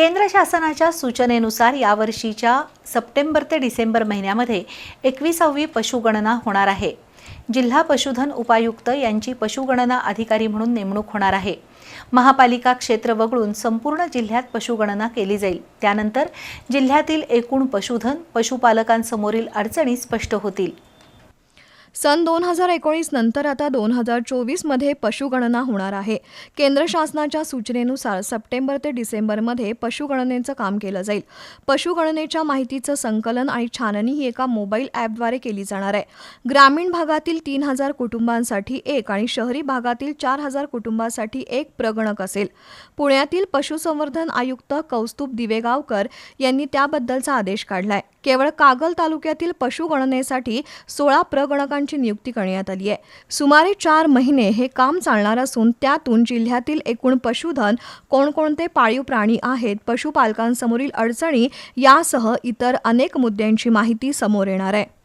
केंद्र शासनाच्या सूचनेनुसार यावर्षीच्या सप्टेंबर ते डिसेंबर महिन्यामध्ये एकविसावी पशुगणना होणार आहे. जिल्हा पशुधन उपायुक्त यांची पशुगणना अधिकारी म्हणून नेमणूक होणार आहे. महापालिका क्षेत्र वगळून संपूर्ण जिल्ह्यात पशुगणना केली जाईल. त्यानंतर जिल्ह्यातील एकूण पशुधन पशुपालकांसमोरील अडचणी स्पष्ट होतील. सन दोन हजार एकोणीस नंतर आता दोन हजार चोवीसमध्ये पशुगणना होणार आहे. केंद्र शासनाच्या सूचनेनुसार सप्टेंबर ते डिसेंबरमध्ये पशुगणनेचं काम केलं जाईल. पशुगणनेच्या माहितीचं संकलन आणि छाननी ही एका मोबाईल ॲपद्वारे केली जाणार आहे. ग्रामीण भागातील तीन हजार कुटुंबांसाठी एक आणि शहरी भागातील चार हजार कुटुंबांसाठी एक प्रगणक असेल. पुण्यातील पशुसंवर्धन आयुक्त कौस्तुभ दिवेगावकर यांनी त्याबद्दलचा आदेश काढलाय. केवळ कागल तालुक्यातील पशुगणनेसाठी सोळा प्रगणकांची नियुक्ती करण्यात आली आहे. सुमारे चार महिने हे काम चालणार असून त्यातून जिल्ह्यातील एकूण पशुधन कोणकोणते पाळीव प्राणी आहेत पशुपालकांसमोरील अडचणी यासह इतर अनेक मुद्द्यांची माहिती समोर येणार आहे.